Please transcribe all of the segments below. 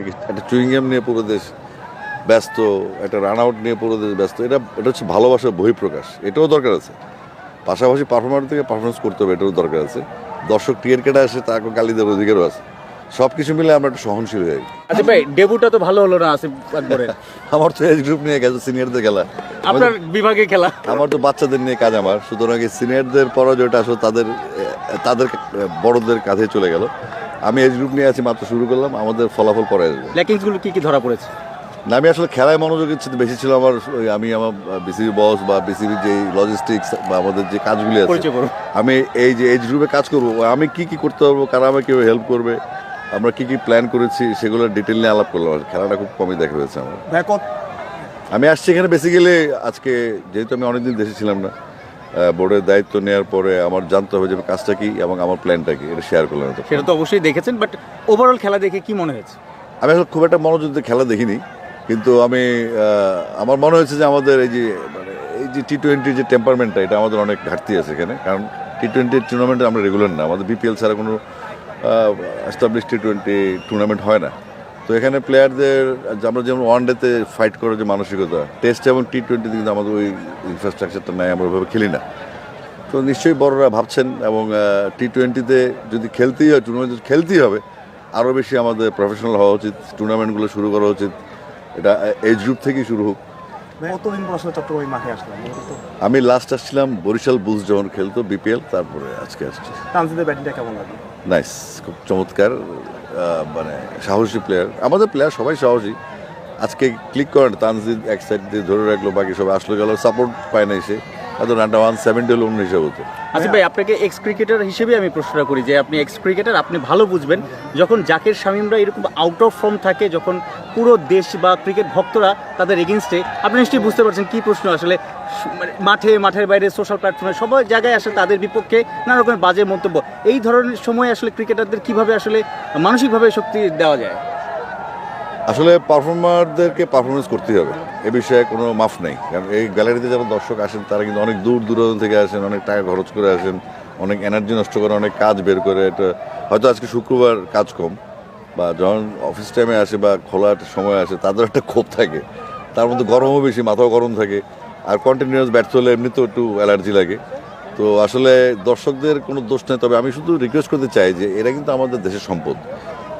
একটা চুইংগাম নিয়ে পুরো দেশ ব্যস্ত একটা রান আউট নিয়ে পুরো দেশ ব্যস্ত। এটা এটা হচ্ছে ভালোবাসার বহিঃপ্রকাশ। এটাও দরকার আছে। পাশাপাশি পারফরমার থেকে পারফরমেন্স করতে হবে এটাও দরকার আছে। দর্শক টিয়ার কেটে আসে তাকে গালি দেওয়ার অধিকারও আছে। সব কিছু মিলে আমরা একটু সহনশীল হয়ে আচ্ছা ভাই ডেবুটা তো ভালো হলো না আসিফ আকবরের? আমার তো এজ গ্রুপ নিয়ে গেছে সিনিয়রদের খেলা। আপনার বিভাগে খেলা? আমার তো বাচ্চাদের নিয়ে কাজ আমার। সুতরাং সিনিয়রদের পরাজয়টা আসলে তাদের তাদের বড়দের কাঁধে চলে গেল। আমি এজ গ্রুপ নিয়ে আছি মাত্র শুরু করলাম আমাদের ফলাফল পরে আসবে। ল্যাকিংসগুলো কি কি ধরা পড়েছে? না আমি আসলে খেলায় মনোযোগ ইচ্ছে বেশি ছিল আমার ওই আমি আমার বিসিবি বস বা বিসিবি যে লজিস্টিক্স বা আমাদের যে কাজগুলি আছে আমি এই যে এজ গ্রুপে কাজ করব আমি কি কি করতে পারব কারা আমাকে কেউ হেল্প করবে আমরা কি কি প্ল্যান করেছি সেগুলো ডিটেল নিয়ে আলাপ করলাম। আর খেলাটা খুব কমই দেখা হয়েছে আমার। আমি আসছি এখানে বেসিক্যালি আজকে যেহেতু আমি অনেকদিন দেশে ছিলাম না বোর্ডের দায়িত্ব নেওয়ার পরে আমার জানতে হবে যে কাজটা কি এবং আমার প্ল্যানটা কি এটা শেয়ার করলাম সেটা তো অবশ্যই দেখেছেন বাট ওভারঅল খেলা দেখে কি মনে হয়েছে? আমি আসলে খুব একটা মনোযোগ দিয়ে খেলা দেখিনি কিন্তু আমি আমার মনে হয়েছে যে আমাদের এই যে মানে এই যে টি টোয়েন্টির যে টেম্পারমেন্টটা এটা আমাদের অনেক ঘাটতি আছে এখানে। কারণ টি টোয়েন্টির টুর্নামেন্টে আমরা রেগুলার না আমাদের বিপিএল ছাড়া কোনো এস্টাবলিশ টি টোয়েন্টি টুর্নামেন্ট হয় না। তো এখানে প্লেয়ারদের আমরা যেমন ওয়ান ডেতে ফাইট করার যে মানসিকতা টেস্ট এবং টি টোয়েন্টিতে কিন্তু আমাদের ওই ইনফ্রাস্ট্রাকচারটা নাই আমরা ওইভাবে খেলি না। তো নিশ্চয়ই বড়রা ভাবছেন এবং টি টোয়েন্টিতে যদি খেলতেই হয় টুর্নামেন্ট খেলতেই হবে আরও বেশি আমাদের প্রফেশনাল হওয়া উচিত টুর্নামেন্টগুলো শুরু করা উচিত। এটা এজ গ্রুপ থেকেই শুরু হোক। কতদিন চট্টগ্রামে মাঠে আসলাম আমি লাস্ট আসছিলাম বরিশাল বুলস যখন খেলতো বিপিএল তারপরে আজকে আসছি। তানজিদের ব্যাটিংটা কেমন লাগে নাইস খুব চমৎকার। মানে সাহসী প্লেয়ার আমাদের প্লেয়ার সবাই সাহসী। আজকে ক্লিক করেন, তানজিদ এক সাইড দিয়ে ধরে রাখল, বাকি সবাই আসলো গেল সাপোর্ট পায় না এসে হয়তো রানটা ওয়ান সেভেন্টি অন্য হতো আচ্ছা ভাই, আপনাকে এক্স ক্রিকেটার হিসেবে আমি প্রশ্নটা করি যে আপনি এক্স ক্রিকেটার আপনি ভালো বুঝবেন। যখন জাকের শামীমরা এরকম আউট অফ ফর্ম থাকে, যখন পুরো দেশ বা ক্রিকেট ভক্তরা তাদের এগেনস্টে আপনি নিশ্চয়ই বুঝতে পারছেন কি প্রশ্ন আসলে। মানে মাঠে, মাঠের বাইরে সোশ্যাল প্ল্যাটফর্মে সবাই জায়গায় আসে তাদের বিপক্ষে নানা রকমের বাজে মন্তব্য। এই ধরনের সময় আসলে ক্রিকেটারদের কীভাবে আসলে মানসিকভাবে শক্তি দেওয়া যায়? আসলে পারফর্মারদেরকে পারফরমেন্স করতেই হবে। এ বিষয়ে কোনো মাফ নেই। কারণ এই গ্যালারিতে যারা দর্শক আসেন, তারা কিন্তু অনেক দূর দূরান্ত থেকে আসেন, অনেক টাকা খরচ করে আসেন, অনেক এনার্জি নষ্ট করে, অনেক কাজ বের করে। এটা হয়তো আজকে শুক্রবার কাজ কম, বা যখন অফিস টাইমে আসে বা খোলার সময় আসে, তাদের একটা ক্ষোভ থাকে। তার মধ্যে গরমও বেশি, মাথাও গরম থাকে। আর কন্টিনিউয়াস ব্যর্থ হলে এমনিতেও একটু অ্যালার্জি লাগে। তো আসলে দর্শকদের কোনো দোষ নেই। তবে আমি শুধু রিকোয়েস্ট করতে চাই যে, এরা কিন্তু আমাদের দেশের সম্পদ।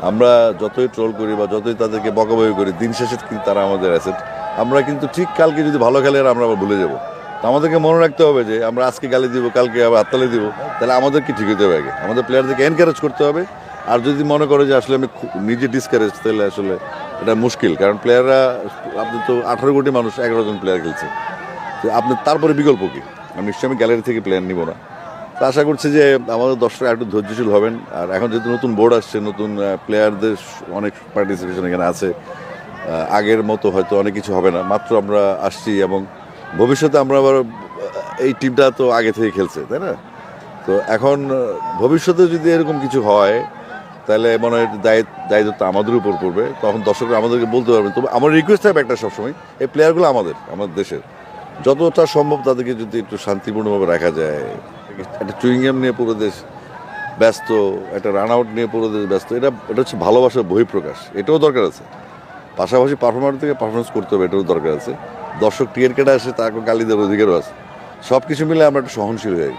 আমরা যতই ট্রোল করি বা যতই তাদেরকে বকাবকি করি, দিন শেষে কিন্তু তারা আমাদের অ্যাসেট আমরা কিন্তু ঠিক কালকে যদি ভালো খেলে আমরা আবার ভুলে যাব। তো আমাদেরকে মনে রাখতে হবে যে, আমরা আজকে গালি দিব, কালকে আবার হাততালি দিব, তাহলে আমাদেরকে ঠিক হতে হবে আগে। আমাদের প্লেয়ারদেরকে এনকারেজ করতে হবে। আর যদি মনে করে যে, আসলে আমি নিজে ডিসকারেজ তাহলে আসলে এটা মুশকিল। কারণ প্লেয়াররা আপনি তো আঠারো কোটি মানুষ, এগারো জন প্লেয়ার খেলছে। তো আপনি, তারপরে বিকল্প কি? আমি নিশ্চয়ই আমি গ্যালারি থেকে প্লেয়ার নিব না। তো আশা করছি যে আমাদের দর্শকরা একটু ধৈর্যশীল হবেন। আর এখন যেহেতু নতুন বোর্ড আসছে, নতুন প্লেয়ারদের অনেক পার্টিসিপেশন এখানে আছে। আগের মতো হয়তো অনেক কিছু হবে না। মাত্র আমরা আসছি এবং ভবিষ্যতে আমরা আবার এই টিমটা তো আগে থেকে খেলছে, তাই না? তো এখন ভবিষ্যতে যদি এরকম কিছু হয়, তাহলে মনে হয় দায়িত্ব আমাদের উপর পড়বে। তখন দর্শকরা আমাদেরকে বলতে পারবেন। তবে আমার রিকোয়েস্ট থাকবে একটা সবসময়, এই প্লেয়ারগুলো আমাদের আমাদের দেশের। যতটা সম্ভব তাদেরকে যদি একটু শান্তিপূর্ণভাবে রাখা যায় একটা চুইংগাম নিয়ে পুরো দেশ ব্যস্ত, একটা রান আউট নিয়ে পুরো দেশ ব্যস্ত। এটা এটা হচ্ছে ভালোবাসার বহিঃপ্রকাশ। এটাও দরকার আছে। পাশাপাশি পারফরমার থেকে পারফরমেন্স করতে হবে, এটাও দরকার আছে। দর্শক টিকিট কেটে আসে তাকে গালি দেওয়ার অধিকারও আছে। সব কিছু মিলে আমরা একটু সহনশীল হয়ে